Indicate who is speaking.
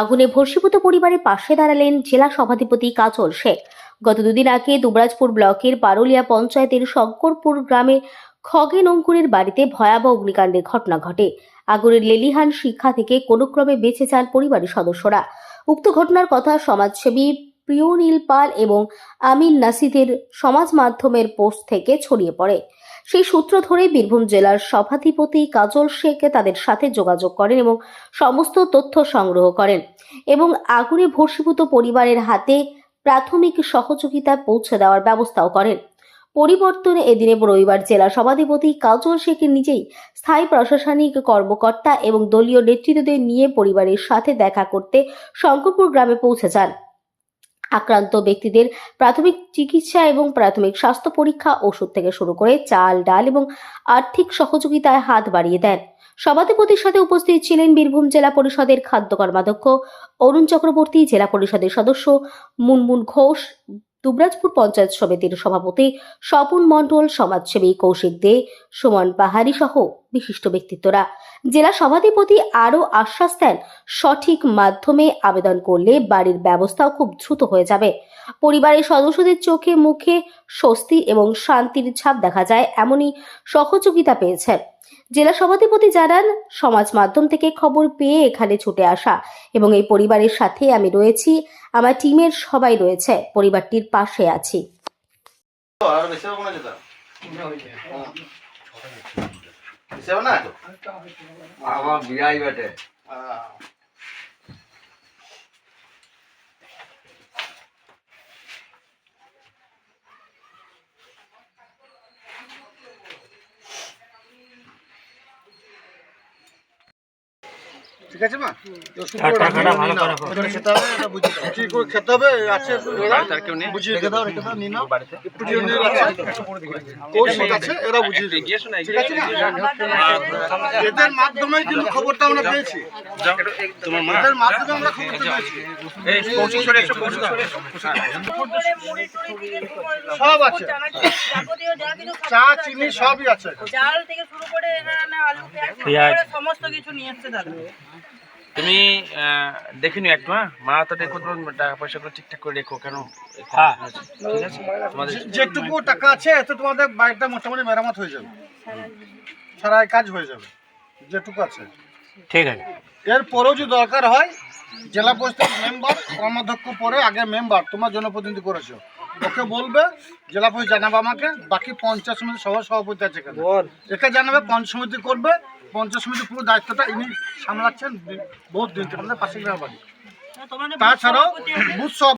Speaker 1: আগুনে ভর্ষীভূত পরিবারের পাশে দাঁড়ালেন জেলা সভাধিপতি কাজল শেখ। গত দুদিন আগে দুবরাজপুর ব্লকের পারুলিয়া পঞ্চায়েতের শঙ্করপুর গ্রামে খগেন অঙ্কুরের বাড়িতে ভয়াবহ অগ্নিকাণ্ডের ঘটনা ঘটে। আগুনের লেলিহান শিক্ষা থেকে কোনোক্রমে বেঁচে চান পরিবারের সদস্যরা। উক্ত ঘটনার কথা সমাজসেবী প্রিয়নীল পাল এবং আমিন নাসিদের সমাজ মাধ্যমের পোস্ট থেকে ছড়িয়ে পড়ে। সেই সূত্র ধরে বীরভূম জেলার সভাধিপতি কাজল শেখ তাদের সাথে যোগাযোগ করেন এবং সমস্ত তথ্য সংগ্রহ করেন এবং আগুনে ভর্ষীভূত পরিবারের হাতে প্রাথমিক সহযোগিতা পৌঁছে দেওয়ার ব্যবস্থাও করেন। পরিবর্তনে এদিনে রবিবার জেলা সভাধিপতি কাজল শেখ নিজেই স্থায়ী প্রশাসনিক কর্মকর্তা এবং দলীয় নেতৃত্বদের নিয়ে পরিবারের সাথে দেখা করতে শঙ্করপুর গ্রামে পৌঁছে যান। আক্রান্ত ব্যক্তিদের প্রাথমিক চিকিৎসা এবং প্রাথমিক স্বাস্থ্য পরীক্ষা, ওষুধ থেকে শুরু করে চাল, ডাল এবং আর্থিক সহযোগিতায় হাত বাড়িয়ে দেন। সভাধিপতির সাথে উপস্থিত ছিলেন বীরভূম জেলা পরিষদের খাদ্য কর্মাধ্যক্ষ, অরুণ চক্রবর্তী জেলা পরিষদের সদস্য, মুনমুন ঘোষ, দুবরাজপুর পঞ্চায়েত সমিতির সভাপতি, স্বপন মণ্ডল, সমাজসেবী কৌশিক দে, সুমন পাহাড়ি সহ বিশিষ্ট ব্যক্তিত্বরা। জেলা সভাধিপতি আরও আশ্বাস দেন সঠিক মাধ্যমে আবেদন করলে বাড়ির ব্যবস্থাও খুব দ্রুত হয়ে যাবে। পরিবারের সদস্যদের চোখে মুখে স্বস্তি এবং শান্তির ছাপ দেখা যায় এমনই সহযোগিতা পেয়েছে জেলা সভাধিপতি জানান সমাজ মাধ্যম থেকে খবর পেয়ে এখানে ছুটে আসা এবং এই পরিবারের সাথে আমি রয়েছি আমার টিমের সবাই রয়েছে পরিবারটির পাশে আছি।
Speaker 2: হবে না?
Speaker 3: আমার বিয়াই বেটে।
Speaker 2: ঠিক আছে মা? তো শুরু করে রাখো। খেতে হবে, এটা বুঝিয়ে দাও। কি করে খেতে হবে? আছে বুঝিয়ে রেখে দাও রেখে দাও নিয়ে নাও। একটু দিয়ে নিয়ে আছে এরা বুঝিয়ে দেবে। ঠিক আছে না এদের মাধ্যমেই কিন্তু খবরটা আমরা পেয়েছি। এদের মাধ্যমে আমরা খবরটা পেয়েছি। সব আছে। চা চিনি সবই আছে।
Speaker 4: চাল থেকে শুরু করে আলু পেঁয়াজ। সমস্ত কিছু নিয়ে এসছে দাদা।
Speaker 5: তুমি দেখে নিও একটু হ্যাঁ? মা তো দেখো তো টাকা পয়সাগুলো ঠিকঠাক করে রেখো কেন? হ্যাঁ। ঠিক আছে? তোমাদের
Speaker 2: যেটুকু টাকা আছে এতে তোমাদের বাড়িটা মোটামুটি মেরামত হয়ে যাবে। সারা কাজ হয়ে যাবে যেটুকু আছে।
Speaker 5: ঠিক আছে।
Speaker 2: এরপরেও যদি দরকার হয় জেলা পরিষদের মেম্বার কর্মাধ্যক্ষ পরে আগে মেম্বার তোমার জনপ্রতিনিধি করেছ। ওকে বলবে জেলা পরিষদ জানাবে আমাকে বাকি পঞ্চায়েত সমিতি সভা সভাপতি আছে এখানে। একে জানাবে পঞ্চায়েত সমিতি করবে পঞ্চায়েত সমিতির পুরো দায়িত্বটা ইনি সামলাচ্ছেন বহুত দিন আমাদের পাশে বাড়ি
Speaker 4: তোমাদের
Speaker 2: তাছাড়াও বুথ